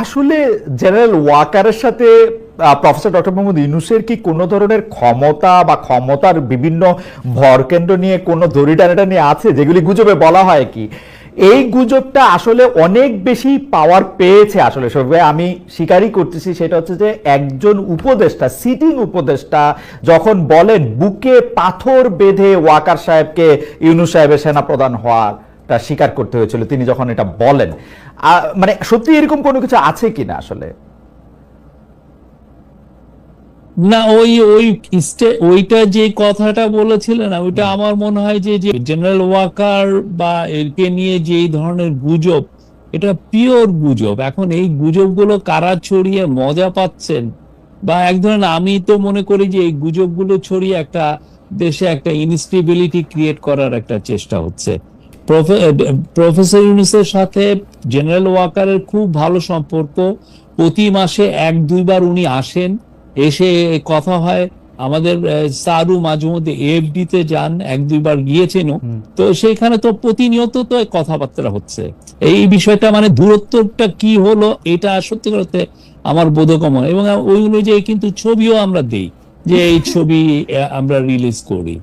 আসলে জেনারেল ওয়াকারের সাথে প্রফেসর ডক্টর মোহাম্মদ ইউনুসের কি কোনো ধরনের ক্ষমতা বা ক্ষমতার বিভিন্ন ভরকেন্দ্র নিয়ে কোনো দড়ি টানাটা নিয়ে আছে, যেগুলি গুজবে বলা হয় কি? এই গুজবটা আসলে অনেক বেশি পাওয়ার পেয়েছে আসলে। ভাই আমি স্বীকারই করতেছি, সেটা হচ্ছে যে একজন উপদেষ্টা সিটিং উপদেষ্টা, যখন বলেন, বুকে পাথর বেঁধে ওয়াকার সাহেবকে ইউনুস সাহেবের সেনা প্রধান হওয়ার। তা স্বীকার করতে হয়েছিল তিনি যখন এটা বলেন। মানে সত্যি এরকম কোনো কিছু আছে কিনা আসলে? না ওই ওই ওইটা যে কথাটা বলেছিলেন না ওইটা আমার মনে হয় যে যে জেনারেল ওয়াকার বা একে নিয়ে যে এই ধরনের গুজব এটা পিওর গুজব। এখন এই গুজবগুলো কারা ছড়িয়ে মজা পাচ্ছেন? বা এক ধরনের আমি তো মনে করি যে এই গুজবগুলো ছড়িয়ে একটা দেশে একটা ইনস্টেবিলিটি ক্রিয়েট করার একটা চেষ্টা হচ্ছে। প্রফেসর ইউনুসের সাথে জেনারেল ওয়াকারের খুব ভালো সম্পর্ক। প্রতি মাসে এক দুইবার উনি আসেন এসে কথা হয়। আমাদের সারু মাঝে মধ্যে এফডি তে যান এক দুইবার গিয়েছেন তো সেইখানে তো প্রতিনিয়ত তো কথাবার্তা হচ্ছে। এই বিষয়টা মানে দূরত্বটা কি হলো এটা সত্যি করতে আমার বোধগম্য এবং ওই অনুযায়ী কিন্তু ছবিও আমরা দেই যে এই ছবি আমরা রিলিজ করি।